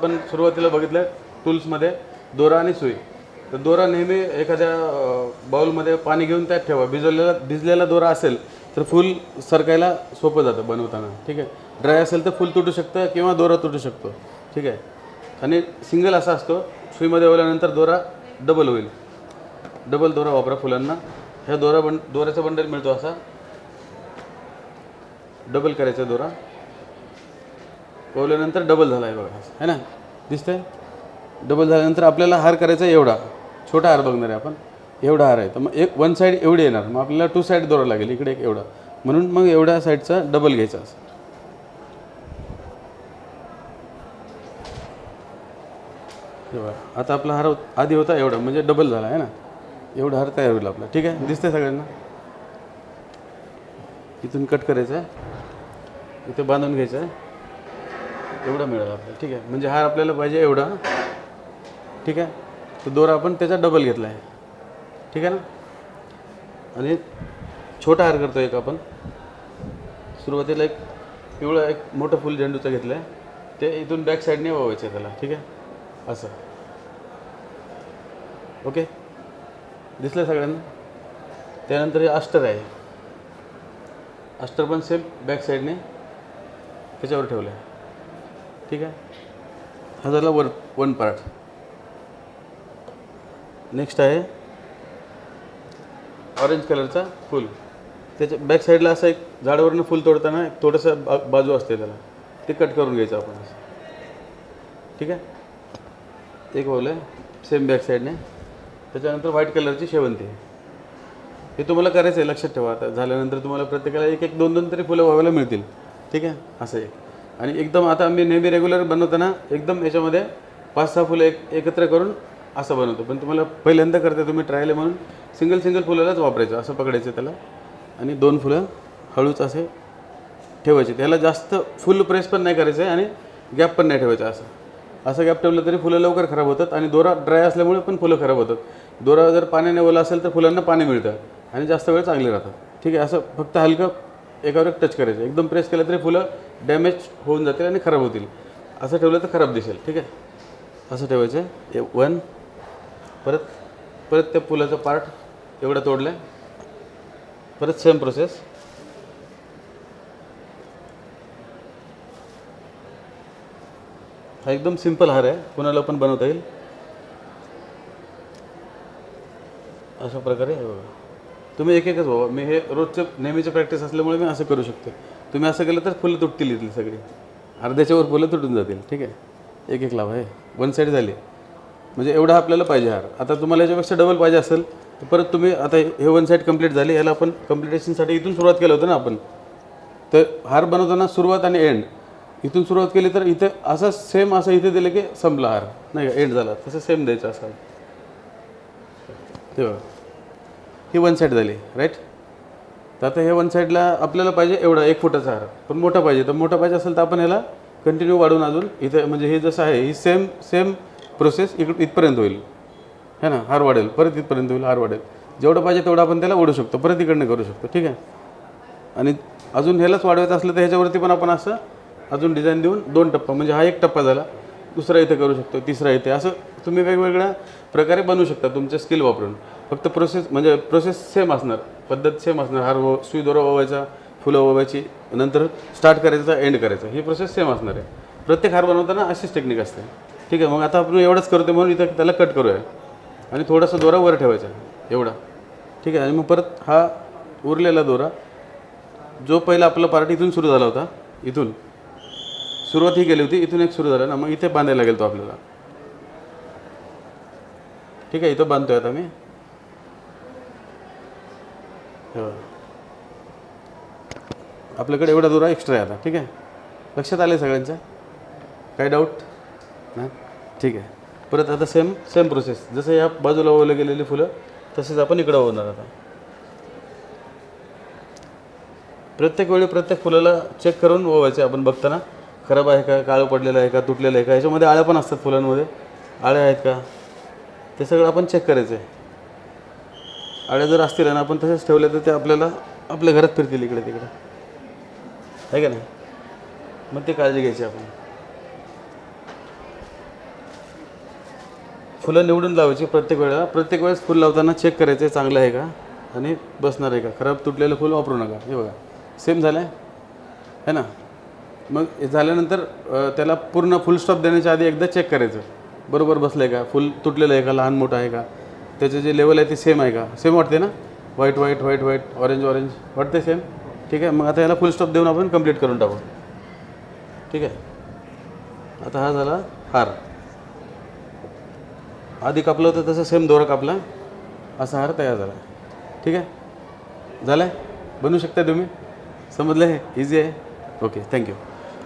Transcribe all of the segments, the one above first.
आपण सुरुवातीला बघितलं टूल्समध्ये दोरा आणि सुई. तर दोरा नेहमी एखाद्या बाऊलमध्ये बाउलमध्ये पाणी घेऊन त्यात ठेवा. भिजवलेला भिजलेला दोरा असेल तर फुल सरकायला सोपं जातं बनवताना. ठीक आहे? ड्राय असेल तर फुल तुटू शकतं किंवा दोरा तुटू शकतो. ठीक आहे? आणि सिंगल असा असतो सुईमध्ये ओल्यानंतर दोरा डबल होईल. डबल दोरा वापरा फुलांना. ह्या दोरा बंड दोऱ्याचा बंडल मिळतो असा. डबल करायचा दोरा. ओवल्यानंतर डबल झाला आहे बघा. है ना? दिसतंय? डबल झाल्यानंतर आपल्याला हार करायचा आहे एवढा. छोटा हार बघणार आहे आपण. एवढा हार आहे. तर मग एक वन साईड एवढी येणार. मग आपल्याला टू साईड दोरा लागेल. इकडे एक एवढा. म्हणून मग एवढ्या साईडचा डबल घ्यायचा असं. बघा. आता आपला हार आधी होता एवढा. म्हणजे डबल झाला. आहे ना? एवढा हार तयार होईल आपला. ठीक आहे? दिसतंय सगळ्यांना? इथून कट करायचं आहे इथे बांधून घ्यायचं आहे एवढा मिळाला आपल्याला. ठीक आहे. म्हणजे हार आपल्याला पाहिजे एवढा. ठीक आहे? तो दोरा आपण त्याचा डबल घेतला आहे ठीक आहे ना? आणि छोटा हार करतो एक आपण. सुरुवातीला एक पिवळं एक मोठं फुल झेंडूचं घेतलं आहे ते इथून बॅक साईडने वावायचं आहे त्याला. ठीक आहे? असं. ओके? दिसलं सगळ्यांना? त्यानंतर हे अस्टर आहे. अस्टर पण सेम बॅक साईडने त्याच्यावर ठेवलं आहे ठीक आहे. हा झाला वन वन पार्ट. नेक्स्ट आहे. ऑरेंज कलरचा फूल. त्याच्या बॅक साईडला असं एक झाडावरनं फूल तोडताना एक थोडंसं बा बाजू असते त्याला. ते कट करून घ्यायचं आपण असं. ठीक आहे? एक ओलं आहे. सेम बॅक साईडने त्याच्यानंतर व्हाईट कलरची शेवंती. हे तुम्हाला करायचं आहे लक्षात ठेवा. आता झाल्यानंतर तुम्हाला प्रत्येकाला एक एक दोन दोन तरी फुलं व्हायला मिळतील. ठीक आहे? असं एक. आणि एकदम आता आम्ही नेहमी रेग्युलर बनवताना एकदम याच्यामध्ये पाच सहा फुलं एक एकत्र करून असं बनवतो. पण तुम्हाला पहिल्यांदा करता तुम्ही ट्रायल म्हणून सिंगल सिंगल फुलालाच वापरायचं असं पकडायचं त्याला. आणि दोन फुलं हळूच असे ठेवायचे. त्याला जास्त फुल प्रेस पण नाही करायचं आहे आणि गॅप पण नाही ठेवायचं असं. असं गॅप ठेवलं तरी फुलं लवकर खराब होतात आणि दोरा ड्राय असल्यामुळे पण फुलं खराब होतात. दोरा जर पाण्याने ओला असेल तर फुलांना पाणी मिळतं आणि जास्त वेळ चांगले राहतात. ठीक आहे असं फक्त हलकं एकावर एक टच करायचं. एकदम प्रेस केलं तरी फुलं डॅमेज होऊन जातील आणि खराब होतील. असं ठेवलं तर खराब दिसेल. ठीक आहे? असं ठेवायचं. आहे वन परत परत त्या फुलाचं पार्ट एवढं तोडलं परत सेम प्रोसेस हा एकदम सिंपल हार आहे. कुणाला पण बनवता येईल. अशा प्रकारे हे बघा. तुम्ही एक एकच बाबा मी हे रोजचं नेहमीचं प्रॅक्टिस असल्यामुळे मी असं करू शकतो तुम्ही असं केलं तर फुलं तुटतील इथली सगळी. अर्ध्याच्यावर फुलं तुटून जातील ठीक आहे? एक एक लावा हे. वन साईड झाली. म्हणजे एवढा आपल्याला पाहिजे हार. आता तुम्हाला याच्यापेक्षा डबल पाहिजे असेल तर परत तुम्ही आता हे वन साईड कंप्लीट झाली याला आपण कम्प्लिटेशनसाठी इथून सुरुवात केलं होतं ना आपण. तर हार बनवताना सुरुवात आणि एंड इथून सुरुवात केली तर इथे असं सेम असं इथे दिलं की संपला हार. नाही का? एंड झाला. तसं सेम द्यायचं असं. तेव्हा ही वन साईड झाली राईट तर आता हे वन साईडला आपल्याला पाहिजे एवढा एक फुटाचा हार पण मोठा पाहिजे. तर मोठा पाहिजे असेल तर आपण ह्याला कंटिन्यू वाढवून अजून इथे म्हणजे हे जसं आहे ही सेम सेम प्रोसेस इक इथपर्यंत होईल. है ना? हार वाढेल. परत इथपर्यंत होईल हार वाढेल. जेवढं पाहिजे तेवढं आपण त्याला ओढू शकतो. परत इकडनं करू शकतो. ठीक आहे? आणि अजून ह्यालाच वाढवायचं असलं तर ह्याच्यावरती पण आपण असं अजून डिझाईन देऊन दोन टप्पा म्हणजे हा एक टप्पा झाला. दुसरा इथे करू शकतो तिसरा इथे. असं तुम्ही वेगवेगळ्या प्रकारे बनवू शकता तुमचे स्किल वापरून. फक्त प्रोसेस म्हणजे प्रोसेस सेम असणार. पद्धत सेम असणार. हार वो सुई दोरा ओवायचा फुलं ओवायची नंतर स्टार्ट करायचा एंड करायचा. ही प्रोसेस सेम असणार आहे. प्रत्येक हार बनवताना अशीच टेक्निक असते. ठीक आहे मग आता आपण एवढंच करतो म्हणून इथं त्याला कट करूया. आणि थोडासा दोरा वर ठेवायचा. एवढा. ठीक आहे आणि मग परत हा उरलेला दोरा जो पहिला आपला पार्ट इथून सुरू झाला होता इथून. सुरुवात ही केली होती इथून एक सुरू झाला ना मग इथे बांधायला लागेल तो आपल्याला. ठीक आहे इथं बांधतोय आता मी. आपल्याकडे एवढा दुरा एक्स्ट्रा आहे आता ठीक आहे? लक्षात आलं सगळ्यांच्या काय डाऊट हां? ठीक आहे. परत आता सेम सेम प्रोसेस जसं या बाजूला ओवलं गेलेली फुलं तसेच आपण इकडं ओवणार आता. प्रत्येक वेळी प्रत्येक फुलाला चेक करून ओवायचे आपण बघताना. खराब आहे का? काळं पडलेलं आहे का? तुटलेलं आहे का? याच्यामध्ये आळ्या पण असतात फुलांमध्ये. आळ्या आहेत का? ते सगळं आपण चेक करायचं आहे आळ्या जर असतील आणि आपण तसेच ठेवले तर ते आपल्याला आपल्या घरात फिरतील इकडे तिकडे. आहे का नाही? मग ते काळजी घ्यायची आपण. फुलं निवडून लावायची प्रत्येक वेळेला. प्रत्येक वेळेस फुल लावताना चेक करायचं आहे चांगलं आहे का? आणि बसणार आहे का? खराब तुटलेलं फुल वापरू नका. हे बघा. सेम झालं आहे है ना? मग हे झाल्यानंतर त्याला पूर्ण फुल स्टॉप देण्याच्या आधी एकदा चेक करायचं. बरोबर बसलं आहे का? फुल तुटलेलं आहे का? लहान मोठं आहे का? त्याचे जे लेवल आहे ते सेम आहे का? सेम वाटते ना? White white white white orange orange वाटते सेम ठीक आहे मग आता याला फुल स्टॉप देऊन आपण कंप्लीट करून टाकू. ठीक आहे? आता हा झाला हार. आधी कापलं होतं तसं सेम दोरा कापला. असा हार तयार झाला. ठीक आहे? झालं आहे बनवू शकता तुम्ही? समजलं आहे? इझी आहे ओके थँक्यू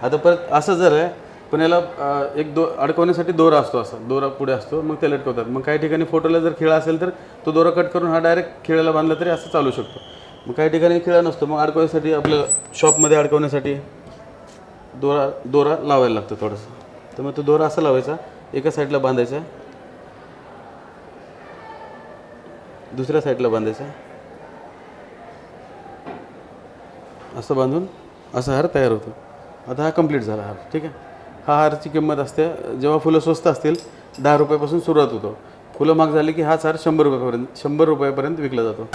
आता परत असं जर आहे पण याला एक दो अडकवण्यासाठी दोरा असतो असा. दोरा पुढे असतो मग ते लटकवतात मग काही ठिकाणी फोटोला जर खिळा असेल तर तो दोरा कट करून हा डायरेक्ट खिळ्याला बांधला तरी असं चालू शकतो. मग काही ठिकाणी खिळा नसतो मग अडकवण्यासाठी आपलं शॉपमध्ये अडकवण्यासाठी दोरा दोरा लावायला लागतो थोडंसं. तर मग तो दोरा असा लावायचा एका साईडला बांधायचा दुसऱ्या साईडला बांधायचा. असं बांधून असा हार तयार होतो. आता हा कंप्लीट झाला हार ठीक आहे? हा हारची किंमत असते. जेव्हा फुलं स्वस्त असतील दहा रुपयापासून सुरुवात होतो. फुलं महाग झाली की हाच हार शंभर रुपयापर्यंत शंभर रुपयापर्यंत विकला जातो.